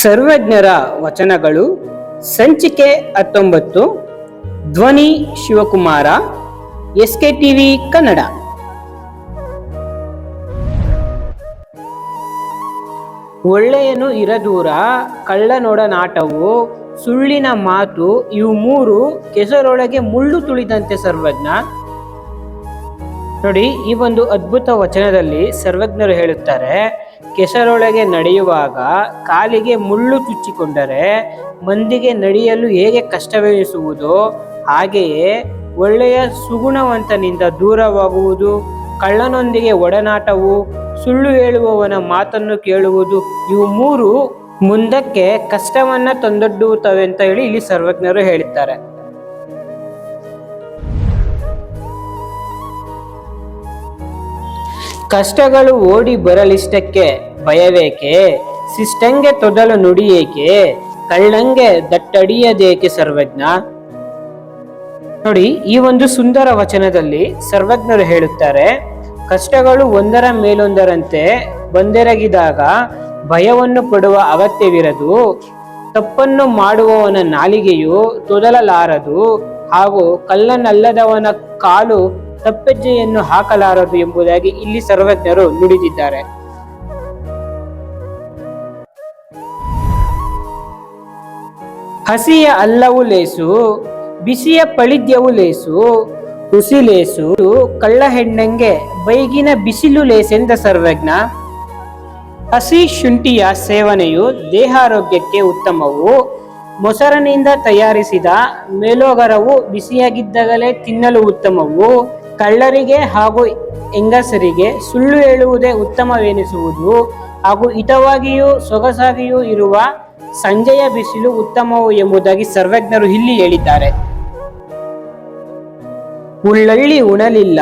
ಸರ್ವಜ್ಞರ ವಚನಗಳು, ಸಂಚಿಕೆ ಹತ್ತೊಂಬತ್ತು, ಧ್ವನಿ Shivakumara S K TV Kannada. ಒಳ್ಳೆಯನು ಇರದೂರ ಕಳ್ಳನೊಡನಾಟವು ಸುಳ್ಳಿನ ಮಾತು ಇವು ಮೂರು ಕೆಸರೊಳಗೆ ಮುಳ್ಳು ತುಳಿದಂತೆ ಸರ್ವಜ್ಞ. ನೋಡಿ, ಈ ಒಂದು ಅದ್ಭುತ ವಚನದಲ್ಲಿ ಸರ್ವಜ್ಞರು ಹೇಳುತ್ತಾರೆ, ಕೆಸರೊಳಗೆ ನಡೆಯುವಾಗ ಕಾಲಿಗೆ ಮುಳ್ಳು ಚುಚ್ಚಿಕೊಂಡರೆ ಮಂದಿಗೆ ನಡೆಯಲು ಹೇಗೆ ಕಷ್ಟವೆನಿಸುವುದೋ ಹಾಗೆಯೇ ಒಳ್ಳೆಯ ಸುಗುಣವಂತನಿಂದ ದೂರವಾಗುವುದು, ಕಳ್ಳನೊಂದಿಗೆ ಒಡನಾಟವು, ಸುಳ್ಳು ಹೇಳುವವನ ಮಾತನ್ನು ಕೇಳುವುದು, ಇವು ಮೂರು ಮುಂದಕ್ಕೆ ಕಷ್ಟವನ್ನ ತಂದೊಡ್ಡುತ್ತವೆ ಅಂತ ಹೇಳಿ ಇಲ್ಲಿ ಸರ್ವಜ್ಞರು ಹೇಳಿದ್ದಾರೆ. ಕಷ್ಟಗಳು ಓಡಿ ಬರಲಿಷ್ಟಕ್ಕೆ ಭಯವೇಕೆ? ಸಿಷ್ಟಂಗೆ ತೊದಲು ನುಡಿಯೇಕೆ? ಕಳ್ಳಂಗೆ ದಟ್ಟಡಿಯದೇಕೆ ಸರ್ವಜ್ಞ? ನೋಡಿ, ಈ ಒಂದು ಸುಂದರ ವಚನದಲ್ಲಿ ಸರ್ವಜ್ಞರು ಹೇಳುತ್ತಾರೆ, ಕಷ್ಟಗಳು ಒಂದರ ಮೇಲೊಂದರಂತೆ ಬಂದೆರಗಿದಾಗ ಭಯವನ್ನು ಪಡುವ ಅಗತ್ಯವಿರದು, ತಪ್ಪನ್ನು ಮಾಡುವವನ ನಾಲಿಗೆಯು ತೊದಲಲಾರದು ಹಾಗೂ ಕಲ್ಲನಲ್ಲದವನ ಕಾಲು ತಪ್ಪೆಜ್ಜೆಯನ್ನು ಹಾಕಲಾರದು ಎಂಬುದಾಗಿ ಇಲ್ಲಿ ಸರ್ವಜ್ಞರು ನುಡಿದಿದ್ದಾರೆ. ಹಸಿಯ ಅಲ್ಲವು ಲೇಸು, ಬಿಸಿಯ ಪಳಿದ್ಯವು ಲೇಸು ಹುಸಿ ಲೇಸು ಕಳ್ಳ ಹೆಣ್ಣಂಗೆ ಬೈಗಿನ ಬಿಸಿಲು ಲೇಸೆಂದ ಸರ್ವಜ್ಞ. ಹಸಿ ಶುಂಠಿಯ ಸೇವನೆಯು ದೇಹಾರೋಗ್ಯಕ್ಕೆ ಉತ್ತಮವು. ಮೊಸರನಿಂದ ತಯಾರಿಸಿದ ಮೇಲೋಗರವು ಬಿಸಿಯಾಗಿದ್ದಾಗಲೇ ತಿನ್ನಲು ಉತ್ತಮವು. ಕಳ್ಳರಿಗೆ ಹಾಗೂ ಹೆಂಗಸರಿಗೆ ಸುಳ್ಳು ಹೇಳುವುದೇ ಉತ್ತಮವೆನಿಸುವುದು ಹಾಗೂ ಹಿತವಾಗಿಯೂ ಸೊಗಸಾಗಿಯೂ ಇರುವ ಸಂಜೆಯ ಬಿಸಿಲು ಉತ್ತಮವು ಎಂಬುದಾಗಿ ಸರ್ವಜ್ಞರು ಇಲ್ಲಿ ಹೇಳಿದ್ದಾರೆ. ಉಳ್ಳಳ್ಳಿ ಉಣಲಿಲ್ಲ,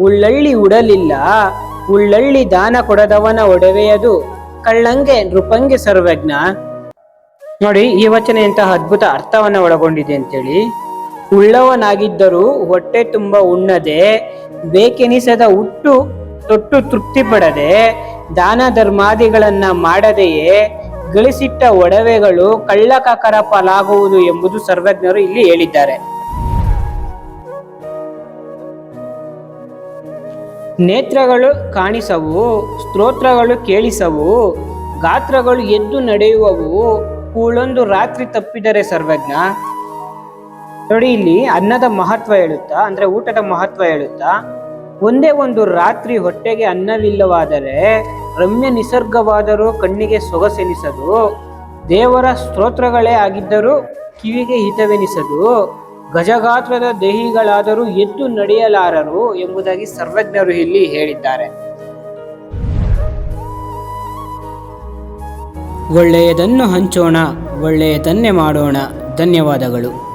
ಉಳ್ಳಳ್ಳಿ ಉಡಲಿಲ್ಲ, ಉಳ್ಳಳ್ಳಿ ದಾನ ಕೊಡದವನ ಒಡವೆಯದು ಕಳ್ಳಂಗೆ ನೃಪಂಗೆ ಸರ್ವಜ್ಞ. ನೋಡಿ ಈ ವಚನ ಎಂತಹ ಅದ್ಭುತ ಅರ್ಥವನ್ನು ಒಳಗೊಂಡಿದೆ ಅಂತೇಳಿ. ಉಳ್ಳವನಾಗಿದ್ದರೂ ಹೊಟ್ಟೆ ತುಂಬ ಉಣ್ಣದೆ, ಬೇಕೆನಿಸದ ಹುಟ್ಟು ತೊಟ್ಟು ತೃಪ್ತಿ ಪಡದೆ ದಾನ ಧರ್ಮಾದಿಗಳನ್ನ ಮಾಡದೆಯೇ ಗಳಿಸಿಟ್ಟ ಒಡವೆಗಳು ಕಳ್ಳಕಕರ ಪಾಲಾಗುವುದು ಎಂಬುದು ಸರ್ವಜ್ಞರು ಇಲ್ಲಿ ಹೇಳಿದ್ದಾರೆ. ನೇತ್ರಗಳು ಕಾಣಿಸವು, ಸ್ತೋತ್ರಗಳು ಕೇಳಿಸವು, ಗಾತ್ರಗಳು ಎದ್ದು ನಡೆಯುವವು, ಕೂಳೊಂದು ರಾತ್ರಿ ತಪ್ಪಿದರೆ ಸರ್ವಜ್ಞ. ನೋಡಿ ಇಲ್ಲಿ ಅನ್ನದ ಮಹತ್ವ ಹೇಳುತ್ತಾ, ಅಂದ್ರೆ ಊಟದ ಮಹತ್ವ ಹೇಳುತ್ತಾ, ಒಂದೇ ಒಂದು ರಾತ್ರಿ ಹೊಟ್ಟೆಗೆ ಅನ್ನವಿಲ್ಲವಾದರೆ ರಮ್ಯ ನಿಸರ್ಗವಾದರೂ ಕಣ್ಣಿಗೆ ಸೊಗಸೆನಿಸದು, ದೇವರ ಸ್ತೋತ್ರಗಳೇ ಆಗಿದ್ದರೂ ಕಿವಿಗೆ ಹಿತವೆನಿಸದು, ಗಜಗಾತ್ರದ ದೇಹಿಗಳಾದರೂ ಎದ್ದು ನಡೆಯಲಾರರು ಎಂಬುದಾಗಿ ಸರ್ವಜ್ಞರು ಇಲ್ಲಿ ಹೇಳಿದ್ದಾರೆ. ಒಳ್ಳೆಯದನ್ನು ಹಂಚೋಣ, ಒಳ್ಳೆಯದನ್ನೇ ಮಾಡೋಣ. ಧನ್ಯವಾದಗಳು.